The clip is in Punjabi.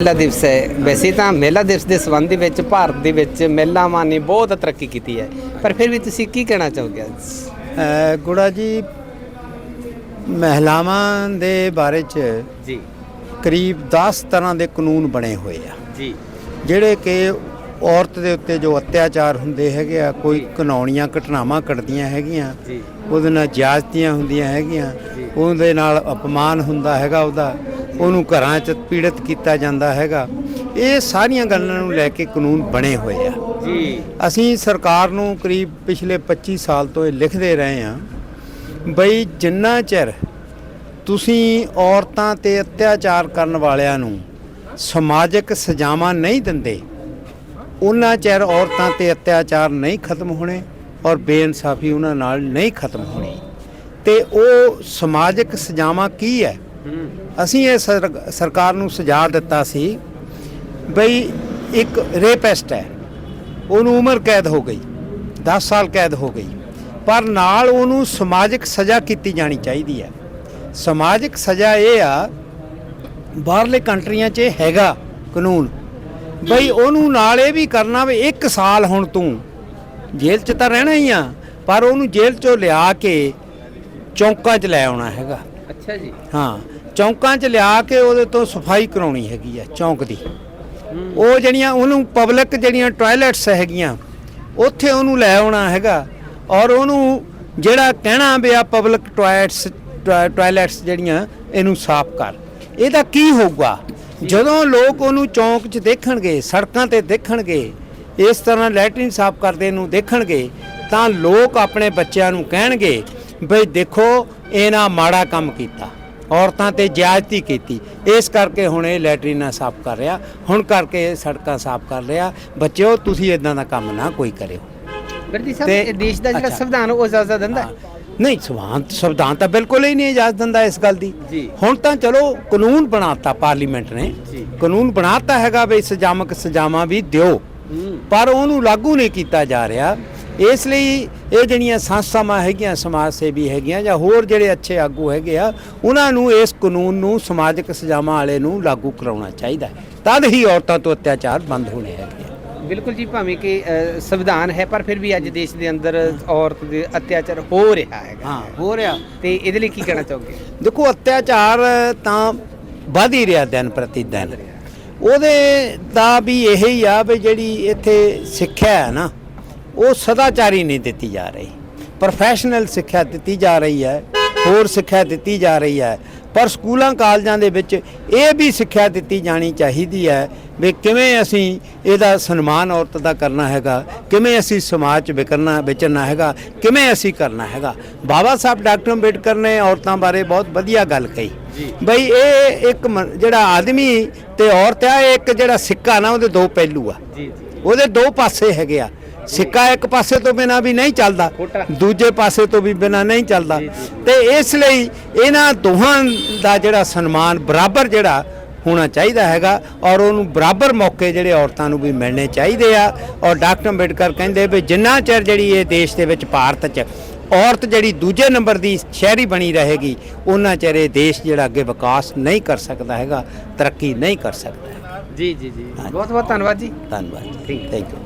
ਮਹਿਲਾ ਦਿਵਸ ਹੈ। ਵੈਸੇ ਤਾਂ ਮਹਿਲਾ ਦਿਵਸ ਦੇ ਸੰਬੰਧ ਵਿੱਚ ਭਾਰਤ ਦੇ ਵਿੱਚ ਮਹਿਲਾਵਾਂ ਨੇ ਬਹੁਤ ਤਰੱਕੀ ਕੀਤੀ ਹੈ। ਪਰ ਫਿਰ ਵੀ ਤੁਸੀਂ ਕੀ ਕਹਿਣਾ ਚਾਹੋਗੇ ਗੁੜਾ ਜੀ ਮਹਿਲਾਵਾਂ ਦੇ ਬਾਰੇ ਚ ਜੀ। ਕਰੀਬ 10 ਤਰ੍ਹਾਂ ਦੇ ਕਾਨੂੰਨ ਬਣੇ ਹੋਏ ਆ। ਜੀ। ਜਿਹੜੇ ਕਿ ਔਰਤ ਦੇ ਉੱਤੇ ਜੋ ਅਤਿਆਚਾਰ ਹੁੰਦੇ ਹੈਗੇ ਆ ਕੋਈ ਕਾਨੂੰਨੀਆਂ ਘਟਨਾਵਾਂ ਘਟਦੀਆਂ ਹੈਗੀਆਂ ਜੀ। ਉਹਦੇ ਨਾਲ ਜਾਜ਼ਤੀਆਂ ਹੁੰਦੀਆਂ ਹੈਗੀਆਂ। ਉਹਦੇ ਨਾਲ ਅਪਮਾਨ ਹੁੰਦਾ ਹੈਗਾ ਉਹਦਾ। ਉਹਨੂੰ ਘਰਾਂ 'ਚ ਪੀੜਤ ਕੀਤਾ ਜਾਂਦਾ ਹੈਗਾ। ਇਹ ਸਾਰੀਆਂ ਗੱਲਾਂ ਨੂੰ ਲੈ ਕੇ ਕਾਨੂੰਨ ਬਣੇ ਹੋਏ ਆ। ਜੀ। ਅਸੀਂ ਸਰਕਾਰ ਨੂੰ ਕਰੀਬ ਪਿਛਲੇ 25 ਸਾਲ ਤੋਂ ਇਹ ਲਿਖਦੇ ਰਹੇ ਹਾਂ ਬਈ ਜਿੰਨਾ ਚਿਰ ਤੁਸੀਂ ਔਰਤਾਂ ਤੇ ਅਤਿਆਚਾਰ ਕਰਨ ਵਾਲਿਆਂ ਨੂੰ ਸਮਾਜਿਕ ਸਜ਼ਾਵਾਂ ਨਹੀਂ ਦਿੰਦੇ ਉਹਨਾਂ ਚਿਰ ਔਰਤਾਂ ਤੇ ਅਤਿਆਚਾਰ ਨਹੀਂ ਖਤਮ ਹੋਣੇ ਔਰ ਬੇਇਨਸਾਫੀ ਉਹਨਾਂ ਨਾਲ ਨਹੀਂ ਖਤਮ ਹੋਣੀ। ਤੇ ਉਹ ਸਮਾਜਿਕ ਸਜ਼ਾਵਾਂ ਕੀ ਹੂੰ? ਅਸੀਂ ਇਹ ਸਰ- ਸਰਕਾਰ ਨੂੰ ਸੁਝਾਅ ਦਿੱਤਾ ਸੀ ਬਈ ਇੱਕ ਰੇਪਿਸਟ ਹੈ। ਉਹਨੂੰ ਉਮਰ ਕੈਦ ਹੋ ਗਈ 10 ਸਾਲ ਕੈਦ ਹੋ ਗਈ। ਪਰ ਨਾਲ ਉਹਨੂੰ ਸਮਾਜਿਕ ਸਜ਼ਾ ਕੀਤੀ ਜਾਣੀ ਚਾਹੀਦੀ ਹੈ। ਸਮਾਜਿਕ ਸਜ਼ਾ ਇਹ ਆ ਬਾਹਰਲੇ ਕੰਟਰੀਆਂ 'ਚ ਹੈਗਾ ਕਾਨੂੰਨ। ਬਈ ਉਹਨੂੰ ਨਾਲ ਇਹ ਵੀ ਕਰਨਾ ਵੀ 1 ਸਾਲ ਹੁਣ ਤੂੰ ਜੇਲ੍ਹ 'ਚ ਤਾਂ ਰਹਿਣਾ ਹੀ ਆ ਪਰ ਉਹਨੂੰ ਜੇਲ੍ਹ 'ਚੋਂ ਲਿਆ ਕੇ ਚੌਂਕਾਂ 'ਚ ਲੈ ਆਉਣਾ ਹੈਗਾ। ਅੱਛਾ ਜੀ। ਹਾਂ ਚੌਂਕਾਂ 'ਚ ਲਿਆ ਕੇ ਉਹਦੇ ਤੋਂ ਸਫ਼ਾਈ ਕਰਾਉਣੀ ਹੈਗੀ ਆ ਚੌਂਕ ਦੀ। ਉਹ ਜਿਹੜੀਆਂ ਉਹਨੂੰ ਪਬਲਿਕ ਜਿਹੜੀਆਂ ਟਾਇਲਟਸ ਹੈਗੀਆਂ, ਉੱਥੇ ਉਹਨੂੰ ਲੈ ਆਉਣਾ ਹੈਗਾ ਔਰ ਉਹਨੂੰ ਜਿਹੜਾ ਕਹਿਣਾ ਵੀ ਆ ਪਬਲਿਕ ਟਾਇਲਟਸ ਟਾਇਲਟਸ ਜਿਹੜੀਆਂ ਇਹਨੂੰ ਸਾਫ਼ ਕਰ। ਇਹਦਾ ਕੀ ਹੋਊਗਾ? ਜਦੋਂ ਲੋਕ ਉਹਨੂੰ ਚੌਂਕ 'ਚ ਦੇਖਣਗੇ, ਸੜਕਾਂ ਤੇ ਦੇਖਣਗੇ, ਇਸ ਤਰ੍ਹਾਂ ਲੈਟਰਿਨ ਸਾਫ਼ ਕਰਦੇ ਨੂੰ ਦੇਖਣਗੇ, ਤਾਂ ਲੋਕ ਆਪਣੇ ਬੱਚਿਆਂ ਨੂੰ ਕਹਿਣਗੇ, ਬਈ ਦੇਖੋ ਇਹਨਾਂ ਮਾੜਾ ਕੰਮ ਕੀਤਾ। ਔਰਤਾਂ ਤੇ ਜ਼ਿਆਦਤੀ ਕੀਤੀ। ਇਸ ਕਰਕੇ ਹੁਣ ਇਹ ਲੈਟਰੀਨਾਂ ਸਾਫ਼ ਕਰ ਰਿਹਾ। ਹੁਣ ਕਰਕੇ ਇਹ ਸੜਕਾਂ ਸਾਫ਼ ਕਰ ਰਿਹਾ। ਬੱਚਿਓ ਤੁਸੀਂ ਇਦਾਂ ਦਾ ਕੰਮ ਨਾ ਕੋਈ ਕਰਿਓ। ਗਰਦੀ ਸਾਹਿਬ ਦੇਸ਼ ਦਾ ਜਿਹੜਾ। ਸੰਵਿਧਾਨ ਉਹ ਇਜਾਜ਼ਤ ਦਿੰਦਾ? ਨਹੀਂ ਸੰਵਿਧਾਨ ਸੰਵਿਧਾਨ ਤਾਂ ਬਿਲਕੁਲ ਹੀ ਨਹੀਂ ਇਜਾਜ਼ਤ ਦਿੰਦਾ ਇਸ ਗੱਲ ਦੀ। ਹੁਣ ਤਾਂ ਚਲੋ ਕਾਨੂੰਨ ਬਣਾਤਾ ਪਾਰਲੀਮੈਂਟ ਨੇ। ਕਾਨੂੰਨ ਬਣਾਤਾ ਹੈਗਾ ਵੀ ਸਜ਼ਾਮਕ ਸਜ਼ਾਵਾਂ ਵੀ ਦਿਓ। ਪਰ ਉਹਨੂੰ ਲਾਗੂ ਨਹੀਂ ਕੀਤਾ ਜਾ ਰਿਹਾ। ਇਸ ਲਈ ਇਹ ਜਿਹੜੀਆਂ ਸੰਸਥਾਵਾਂ ਹੈਗੀਆਂ ਸਮਾਜ ਸੇਵੀ ਹੈਗੀਆਂ ਜਾਂ ਹੋਰ ਜਿਹੜੇ ਅੱਛੇ ਆਗੂ ਹੈਗੇ ਆ ਉਹਨਾਂ ਨੂੰ ਇਸ ਕਾਨੂੰਨ ਨੂੰ ਸਮਾਜਿਕ ਸਜ਼ਾਵਾਂ ਵਾਲੇ ਨੂੰ ਲਾਗੂ ਕਰਾਉਣਾ ਚਾਹੀਦਾ ਹੈ। ਤਦ ਹੀ ਔਰਤਾਂ ਤੋਂ ਅਤਿਆਚਾਰ ਬੰਦ ਹੋਣੇ ਹੈਗੇ। ਬਿਲਕੁਲ ਜੀ ਭਾਵੇਂ ਕਿ ਸੰਵਿਧਾਨ ਹੈ ਪਰ ਫਿਰ ਵੀ ਅੱਜ ਦੇਸ਼ ਦੇ ਅੰਦਰ ਔਰਤ ਦੇ ਅਤਿਆਚਾਰ ਹੋ ਰਿਹਾ ਹੈਗਾ। ਹਾਂ। ਹੋ ਰਿਹਾ। ਤੇ ਇਹਦੇ ਲਈ ਕੀ ਕਹਿਣਾ ਚਾਹੋਗੇ? ਦੇਖੋ ਅਤਿਆਚਾਰ ਤਾਂ ਵਧ ਹੀ ਰਿਹਾ ਦਿਨ ਪ੍ਰਤੀ ਦਿਨ। ਉਹਦੇ ਦਾ ਵੀ ਇਹੀ ਆ ਵੀ ਜਿਹੜੀ ਇੱਥੇ ਸਿੱਖਿਆ ਹੈ ਨਾ ਉਹ ਸਦਾਚਾਰੀ ਨਹੀਂ ਦਿੱਤੀ ਜਾ ਰਹੀ। ਪ੍ਰੋਫੈਸ਼ਨਲ ਸਿੱਖਿਆ ਦਿੱਤੀ ਜਾ ਰਹੀ ਹੈ ਹੋਰ ਸਿੱਖਿਆ ਦਿੱਤੀ ਜਾ ਰਹੀ ਹੈ। ਪਰ ਸਕੂਲਾਂ ਕਾਲਜਾਂ ਦੇ ਵਿੱਚ ਇਹ ਵੀ ਸਿੱਖਿਆ ਦਿੱਤੀ ਜਾਣੀ ਚਾਹੀਦੀ ਹੈ ਵੀ ਕਿਵੇਂ ਅਸੀਂ ਇਹਦਾ ਸਨਮਾਨ ਔਰਤ ਦਾ ਕਰਨਾ ਹੈਗਾ ਕਿਵੇਂ ਅਸੀਂ ਸਮਾਜ 'ਚ ਵਿਕਰਨਾ ਵਿਚਰਨਾ ਹੈਗਾ ਕਿਵੇਂ ਅਸੀਂ ਕਰਨਾ ਹੈਗਾ। ਬਾਬਾ ਸਾਹਿਬ ਡਾਕਟਰ ਅੰਬੇਡਕਰ ਨੇ ਔਰਤਾਂ ਬਾਰੇ ਬਹੁਤ ਵਧੀਆ ਗੱਲ ਕਹੀ। ਬਈ ਇਹ ਇੱਕ ਜਿਹੜਾ ਆਦਮੀ ਤੇ ਔਰਤ ਆ ਇਹ ਇੱਕ ਜਿਹੜਾ ਸਿੱਕਾ ਨਾ ਉਹਦੇ ਦੋ ਪਹਿਲੂ ਆ। ਜੀ ਜੀ। ਉਹਦੇ ਦੋ ਪਾਸੇ ਹੈਗੇ ਆ। ਸਿੱਕਾ ਇੱਕ ਪਾਸੇ ਤੋਂ ਬਿਨਾ ਵੀ ਨਹੀਂ ਚੱਲਦਾ। ਦੂਜੇ ਪਾਸੇ ਤੋਂ ਵੀ ਬਿਨਾ ਨਹੀਂ ਚੱਲਦਾ। ਤੇ ਇਸ ਲਈ ਇਹਨਾਂ ਦੋਹਾਂ ਦਾ ਜਿਹੜਾ ਸਨਮਾਨ ਬਰਾਬਰ ਜਿਹੜਾ ਹੋਣਾ ਚਾਹੀਦਾ ਹੈਗਾ ਔਰ ਉਹਨੂੰ ਬਰਾਬਰ ਮੌਕੇ ਜਿਹੜੇ ਔਰਤਾਂ ਨੂੰ ਵੀ ਮਿਲਣੇ ਚਾਹੀਦੇ ਆ ਔਰ ਡਾਕਟਰ ਅੰਬੇਡਕਰ ਕਹਿੰਦੇ ਵੀ ਜਿੰਨਾ ਚਿਰ ਜਿਹੜੀ ਇਹ ਦੇਸ਼ ਦੇ ਵਿੱਚ ਭਾਰਤ 'ਚ ਔਰਤ ਜਿਹੜੀ ਦੂਜੇ ਨੰਬਰ ਦੀ ਸ਼ਹਿਰੀ ਬਣੀ ਰਹੇਗੀ ਉਹਨਾਂ ਚਿਰ ਇਹ ਦੇਸ਼ ਜਿਹੜਾ ਅੱਗੇ ਵਿਕਾਸ ਨਹੀਂ ਕਰ ਸਕਦਾ ਹੈਗਾ ਤਰੱਕੀ ਨਹੀਂ ਕਰ ਸਕਦਾ। ਜੀ ਜੀ ਜੀ ਬਹੁਤ ਬਹੁਤ ਧੰਨਵਾਦ ਜੀ ਧੰਨਵਾਦ। Thank you